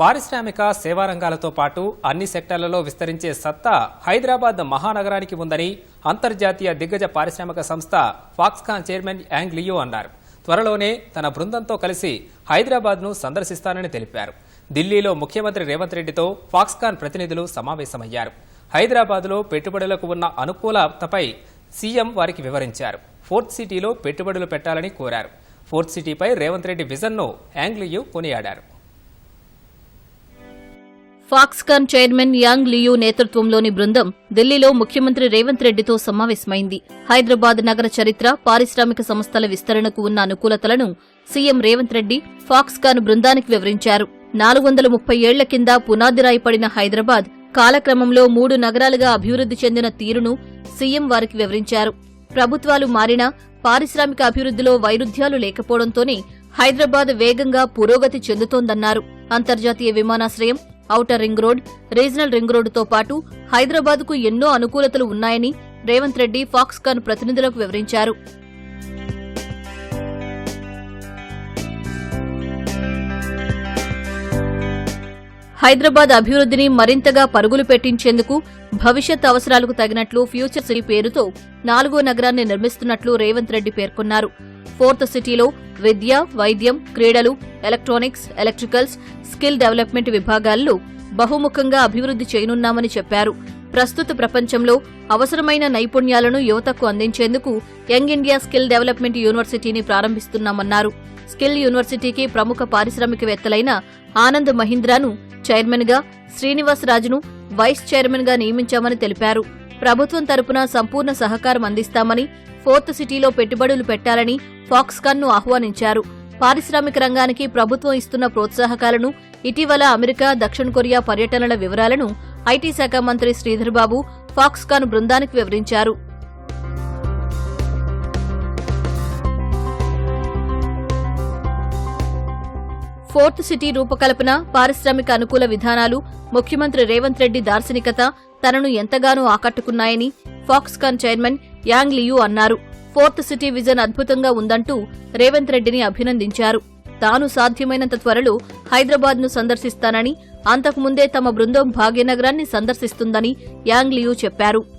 పారిశ్రామిక సేవా రంగాలతో పాటు అన్ని సెక్టార్లలో విస్తరించే సత్తా హైదరాబాద్ మహానగరానికి ఉందని అంతర్జాతీయ దిగ్గజ పారిశ్రామిక సంస్థ ఫాక్స్కాన్ చైర్మన్ యాంగ్ లియో అన్నారు. త్వరలోనే తన బృందంతో కలిసి హైదరాబాద్ను సందర్శిస్తానని తెలిపారు. ఢిల్లీలో ముఖ్యమంత్రి రేవంత్ రెడ్డితో ఫాక్స్కాన్ ప్రతినిధులు సమావేశమయ్యారు. హైదరాబాద్లో పెట్టుబడులకు ఉన్న అనుకూలతపై సీఎం వారికి వివరించారు. ఫోర్త్ సిటీలో పెట్టుబడులు పెట్టాలని కోరారు. ఫోర్త్ సిటీపై రేవంత్ రెడ్డి విజన్ను యాంగ్లియు కొనియాడారు. ఫాక్స్కాన్ చైర్మన్ యాంగ్ లియూ నేతృత్వంలోని బృందం ఢిల్లీలో ముఖ్యమంత్రి రేవంత్ రెడ్డితో సమావేశమైంది. హైదరాబాద్ నగర చరిత్ర పారిశ్రామిక సంస్థల విస్తరణకు ఉన్న అనుకూలతలను సీఎం రేవంత్ రెడ్డి ఫాక్స్కాన్ బృందానికి వివరించారు. నాలుగు వందల ముప్పై ఏళ్ళ కింద పునాదిరాయిపడిన హైదరాబాద్ కాలక్రమంలో మూడు నగరాలుగా అభివృద్ధి చెందిన తీరును సీఎం వారికి వివరించారు. ప్రభుత్వాలు మారినా పారిశ్రామిక అభివృద్ధిలో వైరుధ్యాలు లేకపోవడంతోనే హైదరాబాద్ వేగంగా పురోగతి చెందుతోందన్నారు. అంతర్జాతీయ విమానాశ్రయం outer ring road regional ring రోడ్డుతో పాటు హైదరాబాద్కు ఎన్నో అనుకూలతలు ఉన్నాయని రేవంత్ రెడ్డి ఫాక్స్కాన్ ప్రతినిధులకు వివరించారు. హైదరాబాద్ అభివృద్ధిని మరింతగా పరుగులు పెట్టించేందుకు భవిష్యత్ అవసరాలకు తగినట్లు ఫ్యూచర్ సిటీ పేరుతో నాలుగో నగరాన్ని నిర్మిస్తున్నట్లు రేవంత్ రెడ్డి పేర్కొన్నారు. ఫోర్త్ సిటీలో విద్య వైద్యం క్రీడలు ఎలక్ట్రానిక్స్ ఎలక్ట్రికల్స్ స్కిల్ డెవలప్మెంట్ విభాగాల్లో బహుముఖంగా అభివృద్ధి చేయనున్నామని చెప్పారు. ప్రస్తుత ప్రపంచంలో అవసరమైన నైపుణ్యాలను యువతకు అందించేందుకు యంగ్ ఇండియా స్కిల్ డెవలప్మెంట్ యూనివర్సిటీని ప్రారంభిస్తున్నామన్నారు. స్కిల్ యూనివర్సిటీకి ప్రముఖ పారిశ్రామికవేత్తలైన ఆనంద్ మహీంద్రాను చైర్మన్గా శ్రీనివాస్ రాజును వైస్ చైర్మన్గా నియమించామని తెలిపారు. ప్రభుత్వం తరపున సంపూర్ణ సహకారం అందిస్తామని ఫోర్త్ సిటీలో పెట్టుబడులు పెట్టాలని ఫాక్స్కాన్ను ఆహ్వానించారు. పారిశ్రామిక రంగానికి ప్రభుత్వం ఇస్తున్న ప్రోత్సాహకాలను ఇటీవల అమెరికా దక్షిణ కొరియా పర్యటనల వివరాలను ఐటీ శాఖ మంత్రి శ్రీధర్బాబు ఫాక్స్కాన్ బృందానికి వివరించారు. ఫోర్త్ సిటీ రూపకల్పన పారిశ్రామిక అనుకూల విధానాలు ముఖ్యమంత్రి రేవంత్ రెడ్డి దార్శనికత తనను ఎంతగానో ఆకట్టుకున్నాయని ఫాక్స్కాన్ చైర్మన్ యాంగ్ లియూ అన్నారు. ఫోర్త్ సిటీ విజన్ అద్భుతంగా ఉందంటూ రేవంత్ రెడ్డిని అభినందించారు. తాను సాధ్యమైనంత త్వరలో హైదరాబాద్ను సందర్శిస్తానని అంతకుముందే తమ బృందం భాగ్యనగరాన్ని సందర్శిస్తుందని యాంగ్లియూ చెప్పారు.